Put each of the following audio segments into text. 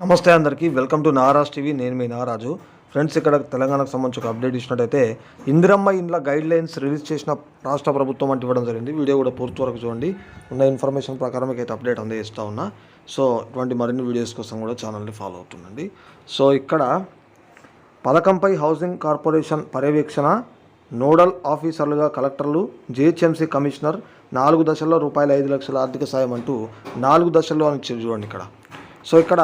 నమస్తే అందరికీ welcome to Naraj TV. నేను మీ నారాజు. ఫ్రెండ్స్ ఇక్కడ తెలంగాణకు సంబంధించి ఒక అప్డేట్ ఇచ్చినట్టయితే ఇందిరమ్మ ఇండ్ల గైడ్ లైన్స్ రిలీజ్ చేసిన రాష్ట్ర ప్రభుత్వం అంటే ఇవ్వడం జరిగింది. వీడియో కూడా పూర్తి వరకు చూడండి. ఉన్న ఇన్ఫర్మేషన్ ప్రకారం అయితే అప్డేట్ అందజేస్తూ ఉన్నా. సో ఇటువంటి మరిన్ని వీడియోస్ కోసం కూడా ఛానల్ని ఫాలో అవుతుండండి. సో ఇక్కడ పథకంపై హౌసింగ్ కార్పొరేషన్ పర్యవేక్షణ నోడల్ ఆఫీసర్లుగా కలెక్టర్లు జిహెచ్ఎంసీ కమిషనర్ నాలుగు దశల్లో రూపాయలు ఐదు లక్షల ఆర్థిక సాయం అంటూ నాలుగు దశల్లో అని చూడండి ఇక్కడ. సో ఇక్కడ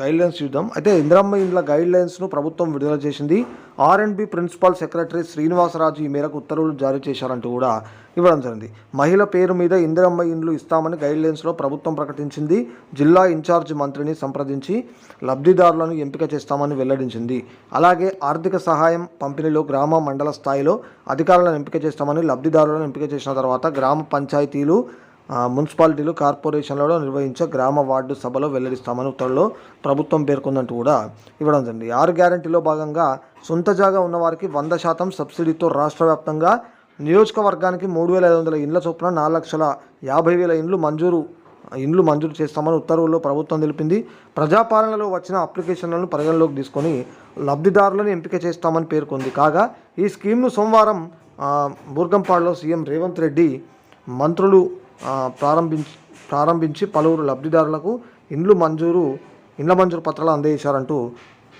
గైడ్ లైన్స్ చూద్దాం. అయితే ఇందిరమ్మ ఇండ్ల గైడ్ లైన్స్ను ప్రభుత్వం విడుదల చేసింది. R and B principal secretary Srinivasaraju ఈ మేరకు ఉత్తర్వులు జారీ చేశారంటూ కూడా ఇవ్వడం జరిగింది. మహిళ పేరు మీద ఇందిరమ్మ ఇండ్లు ఇస్తామని గైడ్ లైన్స్లో ప్రభుత్వం ప్రకటించింది. జిల్లా ఇన్ఛార్జ్ మంత్రిని సంప్రదించి లబ్ధిదారులను ఎంపిక చేస్తామని వెల్లడించింది. అలాగే ఆర్థిక సహాయం పంపిణీలో గ్రామ మండల స్థాయిలో అధికారులను ఎంపిక చేస్తామని లబ్ధిదారులను ఎంపిక చేసిన తర్వాత గ్రామ పంచాయతీలు మున్సిపాలిటీలు కార్పొరేషన్లలో నిర్వహించే గ్రామ వార్డు సభలో వెల్లడిస్తామని ఉత్తర్వులో ప్రభుత్వం పేర్కొందంటూ కూడా ఇవ్వడం జరిగింది. ఆరు గ్యారంటీలో భాగంగా సొంత జాగా ఉన్నవారికి వంద శాతం సబ్సిడీతో రాష్ట్ర వ్యాప్తంగా నియోజకవర్గానికి మూడు వేల ఐదు వందల ఇండ్ల చొప్పున నాలుగు లక్షల యాభై వేల ఇండ్లు మంజూరు ఇండ్లు మంజూరు చేస్తామని ఉత్తర్వుల్లో ప్రభుత్వం తెలిపింది. ప్రజాపాలనలో వచ్చిన అప్లికేషన్లను పరిగణలోకి తీసుకొని లబ్ధిదారులను ఎంపిక చేస్తామని పేర్కొంది. కాగా ఈ స్కీమ్ను సోమవారం బూర్గంపాడులో సీఎం రేవంత్ రెడ్డి మంత్రులు ప్రారంభించి ప్రారంభించి పలువురు లబ్ధిదారులకు ఇండ్లు మంజూరు ఇండ్ల మంజూరు పత్రాలు అందజేశారంటూ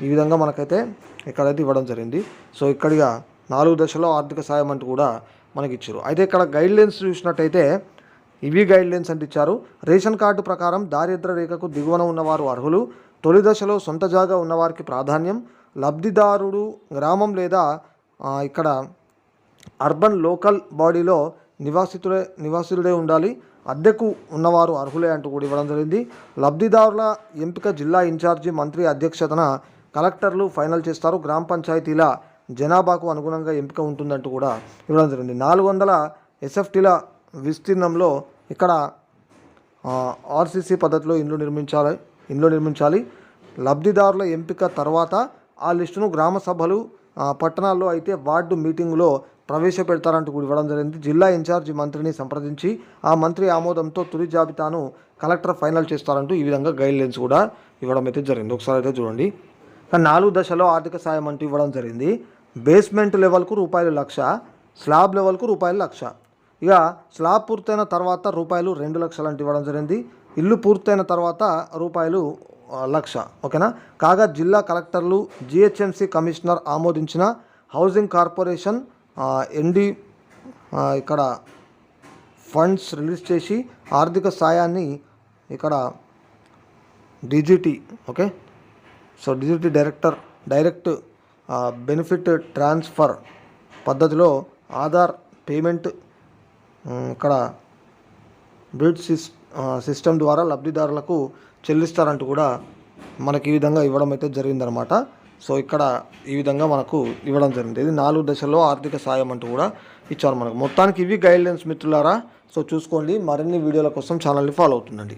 ఈ విధంగా మనకైతే ఇక్కడైతే ఇవ్వడం జరిగింది. సో ఇక్కడిగా నాలుగు దశలో ఆర్థిక సాయం అంటూ కూడా మనకి ఇచ్చారు అయితే ఇక్కడ గైడ్ లైన్స్ చూసినట్టయితే ఇవి గైడ్ లైన్స్ అంటే ఇచ్చారు. రేషన్ కార్డు ప్రకారం దారిద్ర రేఖకు దిగువన ఉన్నవారు అర్హులు తొలి దశలో సొంత జాగా ఉన్నవారికి ప్రాధాన్యం లబ్ధిదారుడు గ్రామం లేదా ఇక్కడ అర్బన్ లోకల్ బాడీలో నివాసితులే నివాసులుడే ఉండాలి. అద్దెకు ఉన్నవారు అర్హులే అంటూ కూడా ఇవ్వడం జరిగింది. లబ్ధిదారుల ఎంపిక జిల్లా ఇన్ఛార్జి మంత్రి అధ్యక్షతన కలెక్టర్లు ఫైనల్ చేస్తారు. గ్రామ పంచాయతీల జనాభాకు అనుగుణంగా ఎంపిక ఉంటుందంటూ కూడా ఇవ్వడం జరిగింది. నాలుగు వందల ఎస్ఎఫ్టీల విస్తీర్ణంలో ఇక్కడ ఆర్సీసీ పద్ధతిలో ఇండ్లు నిర్మించాలి ఇండ్లు నిర్మించాలి. లబ్ధిదారుల ఎంపిక తర్వాత ఆ లిస్టును గ్రామ సభలు పట్టణాల్లో అయితే వార్డు మీటింగులో ప్రవేశపెడతారంటూ కూడా ఇవ్వడం జరిగింది. జిల్లా ఇన్ఛార్జి మంత్రిని సంప్రదించి ఆ మంత్రి ఆమోదంతో తుది జాబితాను కలెక్టర్ ఫైనల్ చేస్తారంటూ ఈ విధంగా గైడ్ లైన్స్ కూడా ఇవ్వడం అయితే జరిగింది. ఒకసారి అయితే చూడండి. నాలుగు దశలో ఆర్థిక సాయం అంటూ ఇవ్వడం జరిగింది. బేస్మెంట్ లెవెల్కు రూపాయలు లక్ష స్లాబ్ లెవెల్కు రూపాయలు లక్ష. ఇక స్లాబ్ పూర్తయిన తర్వాత రూపాయలు రెండు లక్షలు అంటే ఇవ్వడం జరిగింది. ఇల్లు పూర్తయిన తర్వాత రూపాయలు లక్ష. ఓకేనా? కాగా జిల్లా కలెక్టర్లు జిహెచ్ఎంసీ కమిషనర్ ఆమోదించిన హౌసింగ్ కార్పొరేషన్ ఎన్డి ఇక్కడ ఫండ్స్ రిలీజ్ చేసి ఆర్థిక సాయాన్ని ఇక్కడ DGT okay? So DGT director direct benefit transfer పద్ధతిలో ఆధార్ పేమెంట్ ఇక్కడ బ్రిడ్ సిస్ సిస్టమ్ ద్వారా లబ్ధిదారులకు చెల్లిస్తారంటూ కూడా మనకి ఈ విధంగా ఇవ్వడం అయితే జరిగిందనమాట. సో ఇక్కడ ఈ విధంగా మనకు ఇవ్వడం జరిగింది. ఇది నాలుగు దశల్లో ఆర్థిక సాయం అంటూ కూడా ఇచ్చారు మనకు. మొత్తానికి ఇవి గైడ్లైన్స్ మిత్రులారా. సో చూసుకోండి. మరిన్ని వీడియోల కోసం ఛానల్ని ఫాలో అవుతుండండి.